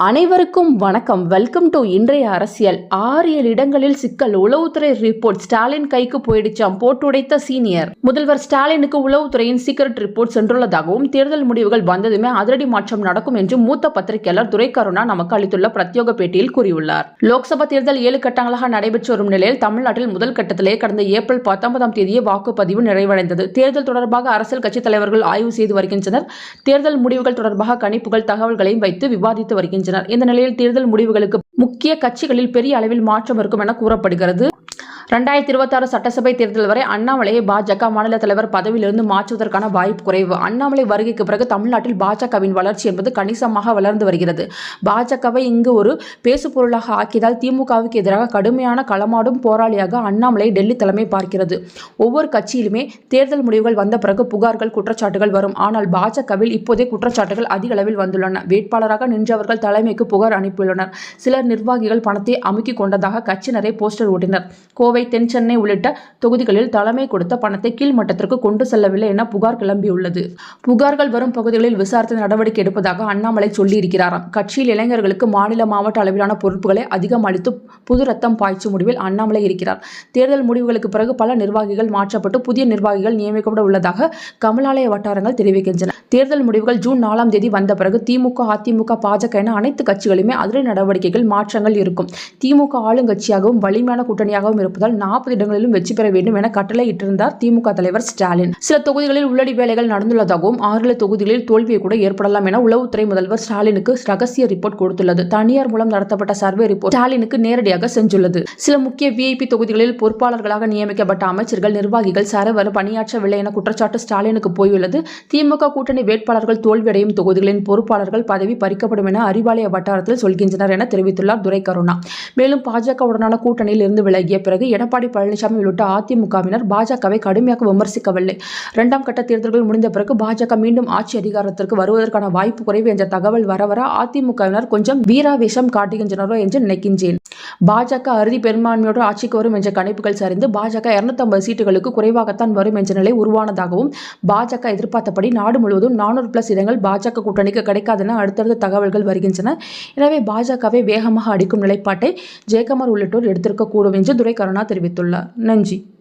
அனைவருக்கும் வணக்கம். Welcome to இன்றைய அரசியல். ஆறு ஏழு இடங்களில் சிக்கல். உளவுத்துறை ரிப்போர்ட் ஸ்டாலின் கைக்கு போயிடுச்சாம். போட்டுடைத்த சீனியர் முதல்வர் ஸ்டாலினுக்கு உளவுத்துறையின் சீக்கிரட் ரிப்போர்ட் சென்றுள்ளதாகவும் தேர்தல் முடிவுகள் வந்ததுமே அதிரடி மாற்றம் நடக்கும் என்று மூத்த பத்திரிகையாளர் துரை கருணா நமக்கு அளித்துள்ள பிரத்யோக பேட்டியில் கூறியுள்ளார். லோக்சபா தேர்தல் ஏழு கட்டங்களாக நடைபெற்று வரும் நிலையில் தமிழ்நாட்டில் முதல் கட்டத்திலே கடந்த ஏப்ரல் பத்தொன்பதாம் தேதியே வாக்குப்பதிவு நிறைவடைந்தது. தேர்தல் தொடர்பாக அரசியல் கட்சித் தலைவர்கள் ஆய்வு செய்து வருகின்றனர். தேர்தல் முடிவுகள் தொடர்பாக கணிப்புகள் தகவல்களையும் வைத்து விவாதித்து வருகின்றனர். இந்த நிலையில் தேர்தல் முடிவுகளுக்கு முக்கிய கட்சிகளில் பெரிய அளவில் மாற்றம் இருக்கும் என கூறப்படுகிறது. ரெண்டாயிரத்தி இருபத்தாறு சட்டசபை தேர்தல் வரை அண்ணாமலையை பாஜக மாநில தலைவர் பதவியிலிருந்து மாற்றுவதற்கான வாய்ப்பு குறைவு. அண்ணாமலை வருகைக்கு பிறகு தமிழ்நாட்டில் பாஜகவின் வளர்ச்சி என்பது கணிசமாக வளர்ந்து வருகிறது. பாஜகவை இங்கு ஒரு பேசுபொருளாக ஆக்கியதால் திமுகவுக்கு எதிராக கடுமையான களமாடும் போராளியாக அண்ணாமலை டெல்லி தலைமை பார்க்கிறது. ஒவ்வொரு கட்சியிலுமே தேர்தல் முடிவுகள் வந்த பிறகு புகார்கள் குற்றச்சாட்டுகள் வரும். ஆனால் பாஜகவில் இப்போதே குற்றச்சாட்டுகள் அதிக அளவில் வந்துள்ளன. வேட்பாளராக நின்றவர்கள் தலைமைக்கு புகார் அனுப்பியுள்ளனர். சிலர் நிர்வாகிகள் பணத்தை அமுக்கிக் கொண்டதாக கட்சியினரை போஸ்டர் ஓட்டினர். கோவை தென் சென்னை உள்ளிட்ட தொகுதிகளில் தலைமை கொடுத்த பணத்தை கீழ்மட்டத்திற்கு கொண்டு செல்லவில்லை என புகார் கிளம்பியுள்ளது. புகார்கள் வரும் பகுதிகளில் விசாரித்து நடவடிக்கை எடுப்பதாக அண்ணாமலை சொல்லியிருக்கிறாராம். கட்சியில் இளைஞர்களுக்கு மாநில மாவட்ட அளவிலான பொறுப்புகளை அதிகம் அளித்து புது ரத்தம் பாய்ச்சும் முடிவில் அண்ணாமலை இருக்கிறார். தேர்தல் முடிவுகளுக்கு பிறகு பல நிர்வாகிகள் மாற்றப்பட்டு புதிய நிர்வாகிகள் நியமிக்கப்பட உள்ளதாக கமலாலய வட்டாரங்கள் தெரிவிக்கின்றன. தேர்தல் முடிவுகள் ஜூன் நாலாம் தேதி வந்த பிறகு திமுக அதிமுக பாஜக என அனைத்து கட்சிகளுமே அதிரடி நடவடிக்கைகள் மாற்றங்கள் இருக்கும். திமுக ஆளுங்கட்சியாகவும் வலிமையான கூட்டணியாகவும் இருப்பதால் நாற்பது இடங்களிலும் வெற்றி பெற வேண்டும் என கட்டளையிட்டிருந்தார் திமுக தலைவர் ஸ்டாலின். சில தொகுதிகளில் உள்ளடி வேலைகள் நடந்துள்ளதாகவும் ஆறு தொகுதிகளில் தோல்வியை கூட ஏற்படலாம் என உளவுத்துறை முதல்வர் ஸ்டாலினுக்கு ரகசிய ரிப்போர்ட் கொடுத்துள்ளது. தனியார் மூலம் நடத்தப்பட்ட சர்வே ரிப்போர்ட் ஸ்டாலினுக்கு நேரடியாக சென்றுள்ளது. சில முக்கிய விஐபி தொகுதிகளில் பொறுப்பாளர்களாக நியமிக்கப்பட்ட அமைச்சர்கள் நிர்வாகிகள் சரவர் பணியாற்றவில்லை என குற்றச்சாட்டு ஸ்டாலினுக்கு போயுள்ளது. திமுக கூட்டணி வேட்பாளர்கள் தோல்வியடையும் தொகுதிகளின் பொறுப்பாளர்கள் பதவி பறிக்கப்படும் என அறிவாலய வட்டாரத்தில் சொல்கின்றனர் என தெரிவித்துள்ளார் துரை கருணா மேலும் பாஜகவுடனான கூட்டணியில் இருந்து விலகிய பிறகு எடப்பாடி பழனிசாமி உள்ளிட்ட அதிமுகவினர் பாஜகவை கடுமையாக விமர்சிக்கவில்லை. இரண்டாம் கட்ட தேர்தல்கள் முடிந்த பிறகு பாஜக மீண்டும் ஆட்சி அதிகாரத்திற்கு வருவதற்கான வாய்ப்பு குறைவு என்ற தகவல் வர வர அதிமுகவினர் கொஞ்சம் வீராவேஷம் காட்டுகின்றனரோ என்று நினைக்கின்றேன். பாஜக அறுதி பெரும்பான்மையோடு ஆட்சிக்கு வரும் என்ற கணிப்புகள் சரிந்து பாஜக இருநூத்தம்பது சீட்டுகளுக்கு குறைவாகத்தான் வரும் என்ற நிலை உருவானதாகவும் பாஜக எதிர்பார்த்தபடி நாடு முழுவதும் நானூறு பிளஸ் இடங்கள் பாஜக கூட்டணிக்கு கிடைக்காதென அடுத்தடுத்த தகவல்கள் வருகின்றன. எனவே பாஜகவை வேகமாக அடிக்கும் நிலைப்பாட்டை ஜெயக்குமார் உள்ளிட்டோர் எடுத்திருக்கக்கூடும் என்று துரை கருணா தெரிவித்துள்ளார். நன்றி.